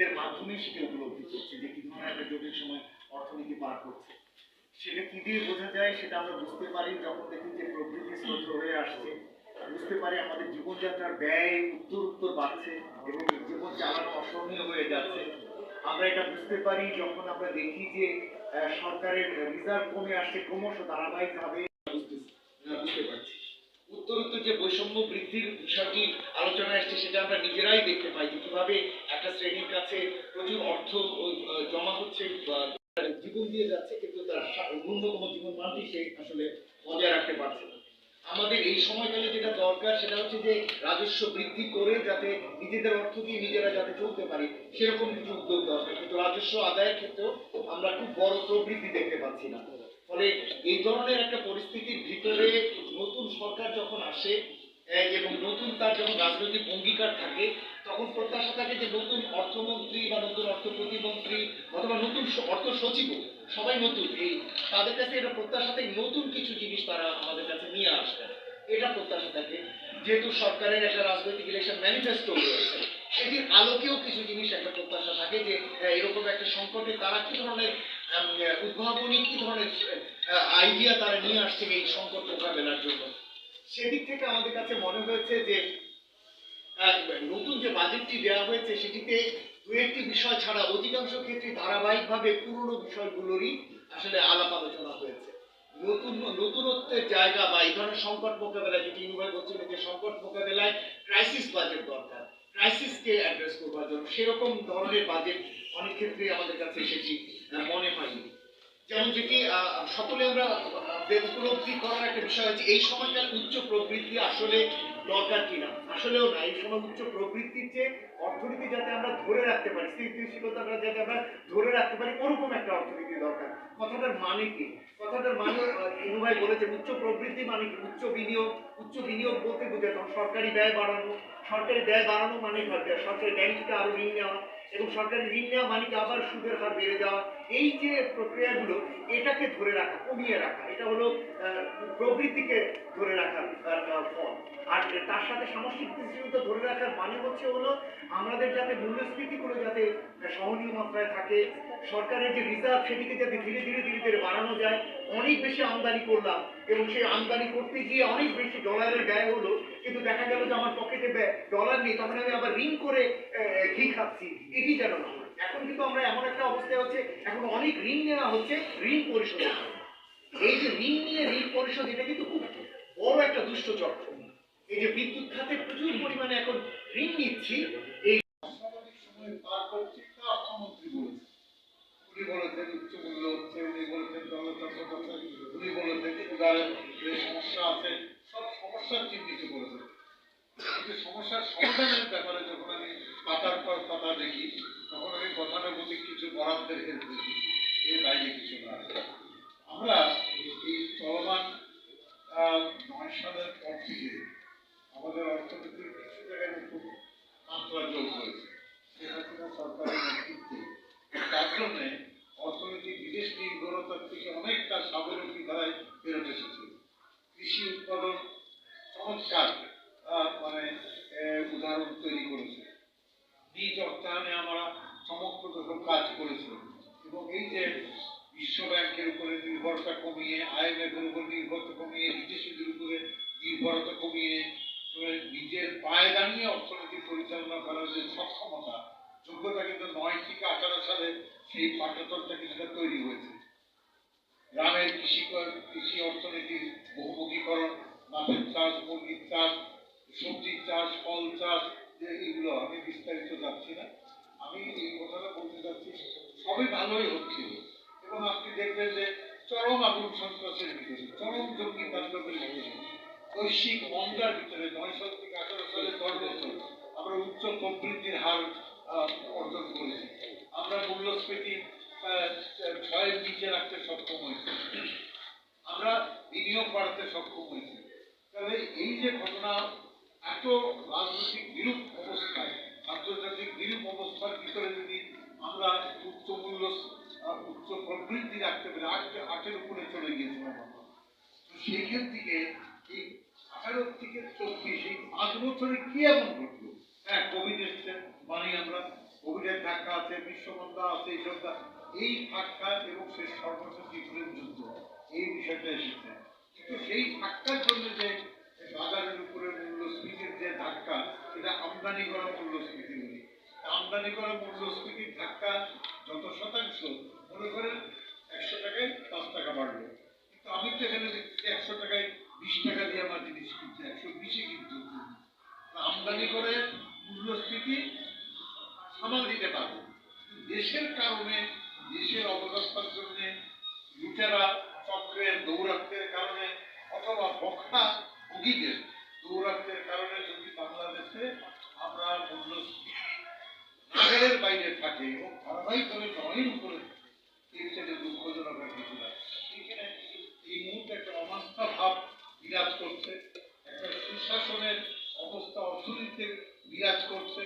এদের মাধ্যমে সেটা উপলব্ধি করছে যে কি ধরনের একটা জটিল সময় অর্থনীতি পার করছে। সেটা কি দিয়ে বোঝা যায় সেটা আমরা বুঝতে পারি যখন দেখি যে প্রবৃদ্ধি স্রোত হয়ে আসছে। বুঝতে পারি আমাদের জীবনযাত্রার ব্যয় উত্তর উত্তর বাড়ছে এবং জীবন চালানো অসহনীয় হয়ে যাচ্ছে। আমরা এটা বুঝতে পারি যখন আমরা দেখি যে সরকারের রিজার্ভ কমে আসছে, ক্রমশ ধারাবাহিকভাবে বুঝতে পারছি। উত্তর যে বৈষম্য বৃদ্ধির বিষয়টি আলোচনায় আসছে, সেটা আমরা নিজেরাই দেখতে পাই যে কীভাবে একটা শ্রেণির কাছে প্রচুর অর্থ জমা হচ্ছে জীবন দিয়ে যাচ্ছে, কিন্তু তার ন্যূনতম জীবন মানটি সে আসলে বজায় রাখতে পারছে না। আমাদের এই সময়কালে যেটা দরকার, সেটা হচ্ছে যে রাজস্ব বৃদ্ধি করে যাতে নিজেদের অর্থ দিয়ে নিজেরা যাতে চলতে পারি, সেরকম কিছু উদ্যোগ দরকার। কিন্তু রাজস্ব আদায়ের ক্ষেত্রেও আমরা খুব বড় প্রবৃদ্ধি দেখতে পাচ্ছি না। ফলে এই ধরনের একটা পরিস্থিতির ভিতরে নতুন সরকার যখন আসে এবং নতুন তার যখন রাজনৈতিক অঙ্গীকার থাকে, তখন প্রত্যাশা থাকে যে নতুন অর্থমন্ত্রী বা নতুন অর্থ প্রতিমন্ত্রী অথবা নতুন অর্থ সচিব সবাই নতুন এই, তাদের কাছে এটা প্রত্যাশা থাকে নতুন কিছু জিনিস তারা আমাদের কাছে নিয়ে আসবে। এটা প্রত্যাশা থাকে। যেহেতু সরকারের একটা রাজনৈতিক ইলেকশন ম্যানিফেস্টো রয়েছে সেটির আলোকেও কিছু জিনিস একটা প্রত্যাশা থাকে যে এরকম একটা সংকটে তারা কি ধরনের উদ্ভাবনী কি ধরনের আইডিয়া তারা নিয়ে আসছে এই সংকট মোকাবেলার জন্য। সেদিক থেকে আমাদের কাছে মনে হয়েছে যে নতুন যে বাজেটটি দেওয়া হয়েছে, সেটিতে দু একটি বিষয় ছাড়া অধিকাংশ ক্ষেত্রে ধারাবাহিকভাবে পুরনো বিষয়গুলোরই আসলে আলাপ আলোচনা হয়েছে। নতুন, নতুনত্বের জায়গা বা এই ধরনের সংকট মোকাবেলায়, যেটি ইউভাই বলছিলেন যে সংকট মোকাবেলায় ক্রাইসিস বাজেট দরকার। ক্রাইসিসকে অ্যাড্রেস করবার জন্য সেরকম ধরনের বাজেট অনেক ক্ষেত্রে আমাদের কাছে সেটি মনে হয়নি। যেমন যেটি সকলে আমরা উপলব্ধি করার একটা বিষয় হচ্ছে, এই সময়কার উচ্চ প্রবৃত্তি আসলে দরকার কিনা? আসলেও না, এই সময় উচ্চ প্রবৃত্তির চেয়ে অর্থনীতি যাতে আমরা ধরে রাখতে পারি, স্থিতিশীলতা যাতে আমরা ধরে রাখতে পারি, ওরকম একটা অর্থনীতি দরকার। কথাটার মানে কি? কথাটার মানে ইনু ভাই বলেছে, উচ্চ প্রবৃদ্ধি মানে কি? উচ্চ বিনিয়োগ উচ্চ বিনিয়োগ বলতে বুঝে সরকারি ব্যয় বাড়ানো, সরকারি ব্যয় বাড়ানো মানে কি? সরকারি ব্যাংক থেকে আরও ঋণ নেওয়া এবং সরকারি ঋণ নেওয়া মানে কি? আবার সুদের হার বেড়ে যাওয়া। এই যে প্রক্রিয়াগুলো, এটাকে ধরে রাখা, কমিয়ে রাখা, এটা হলো প্রবৃত্তিকে ধরে রাখার ফল। আর তার সাথে সামষ্টিক স্থিতিশীলতা ধরে রাখার মানে হচ্ছে হলো আমাদের যাতে মূল্যস্ফীতিগুলো যাতে সহনীয় মাত্রায় থাকে, সরকারের যে রিজার্ভ সেটিকে যাতে ধীরে ধীরে ধীরে ধীরে বাড়ানো যায়, অনেক বেশি আমদানি করলাম এবং সেই আমদানি করতে গিয়ে অনেক বেশি ডলারের ব্যয় হলো, কিন্তু দেখা গেল যে আমার পকেটে ডলার নেই তখন আমি আবার ঋণ করে ঘি খাচ্ছি, এটি যেন না এখন কিন্তু আমরা এমন একটা অবস্থায় হচ্ছে এখন অনেক ঋণ নেওয়া হচ্ছে, ঋণ পরিশোধ। এই যে ঋণ নিয়ে ঋণ পরিশোধ, এটা কিন্তু খুব বড় একটা দুষ্ট চক্র। এই যে বিদ্যুৎ খাতে প্রচুর পরিমাণে এখন ঋণ নিচ্ছি, এই সময় পার হচ্ছে, উনি যে সমস্যা আছে, সব সমস্যার কিন্তু সমস্যার ব্যাপারে যখন আমি পাতার পর পাতা দেখি, তখন আমি কিছু এর বাইরে কিছু আমরা এই চলমান আহ, নয় সালের পর থেকে আমাদের অর্থনীতির কিছু জায়গায় খুব মাত্রা যোগ হয়েছে শেখ হাসিনা সরকারের নেতৃত্বে তার জন্যে অর্থনীতি বিদেশ নির্ভরতার থেকে অনেকটা স্বাবলম্বী ধারায় ফেরত এসেছে কৃষি উৎপাদন চমৎকার আহ, মানে আহ, উদাহরণ তৈরি করেছে অর্থায়নে আমরা চমকপ্রদ সব কাজ করেছে। এবং এই যে বিশ্ব ব্যাংকের উপরে নির্ভরতা কমিয়ে আইএমএফ এর উপর নির্ভরতা কমিয়ে বিদেশিদের উপরে নির্ভরতা কমিয়ে নিজের পায়ে দাঁড়িয়ে অর্থনীতি পরিচালনা করার যে সক্ষমতা, যোগ্যতা কিন্তু নয় থেকে আঠারো সালে সেই পাঠ্যতনটা কিছুটা তৈরি হয়েছে। গ্রামের কৃষি কৃষি অর্থনীতির বহুমুখীকরণ, মাছের চাষ, মুরগির চাষ, সবজির চাষ, ফল চাষ এগুলো আমি বিস্তারিত যাচ্ছি না। আমি এই কথাটা বলতে চাচ্ছি সবই ভালোই হচ্ছিল। এবং আপনি দেখবেন যে চরম আগুন সন্ত্রাসের ভিতরে, চরম জঙ্গি তাণ্ডবের ভিতরে বৈশ্বিক মন্দার ভিতরে নয় সাল থেকে আঠারো সালে দশ বছর আমরা উচ্চ প্রবৃদ্ধির হার অর্জন করেছি। আমরা মূল্যস্ফীতি ছয়ের নিচে রাখতে সক্ষম হয়েছি। আমরা বিনিয়োগ বাড়াতে সক্ষম হয়েছি। তবে এই যে ঘটনা এত রাজনৈতিক বিরূপ অবস্থায় আন্তর্জাতিক বিরূপ অবস্থার ভিতরে যদি আমরা উচ্চ মূল্য উচ্চ প্রবৃদ্ধি রাখতে পারি আট আটের উপরে চলে তো সেইখান থেকে এই আঠারো থেকে চব্বিশ, এই পাঁচ বছরে কি এমন ঘটলো? হ্যাঁ কোভিড এসছে মানে আমরা কোভিড কোভিডের ধাক্কা আছে বিশ্বমন্দা আছে, এইসব এই ধাক্কা এবং সেই সর্বশেষ যুদ্ধ, এই বিষয়টা এসেছে। কিন্তু সেই ধাক্কার জন্য যে বাজারের উপরে মূল্যস্ফীতির যে ধাক্কা, এটা আমদানি করা মূল্যস্ফীতি বলি। আমদানি করা মূল্যস্ফীতির ধাক্কা যত শতাংশ, মনে করেন একশো টাকায় পাঁচ টাকা বাড়লো। কিন্তু আমি তো এখানে একশো টাকায় বিশ টাকা দিয়ে আমার জিনিস কিনছে, একশো বিশে কিন্তু আমদানি করে মূল্যস্ফীতি সামাল দিতে পারব। দেশের কারণে, দেশের অবস্থার জন্য লুটেরা চক্রের দৌরাত্মের কারণে ভোগীদের দৌরাত্মের কারণে যদি বাংলাদেশে আমরা মূল্যস্ফীতি নাগালের বাইরে থাকে এবং ধারাবাহিকভাবে জয়ের উপরে এর সেটা দুঃখজনক আর কিছু না। এই মুহূর্তে একটা অনাস্থা ভাব বিরাজ করছে, একটা সুশাসনের অবস্থা অর্থনীতিতে বিরাজ করছে।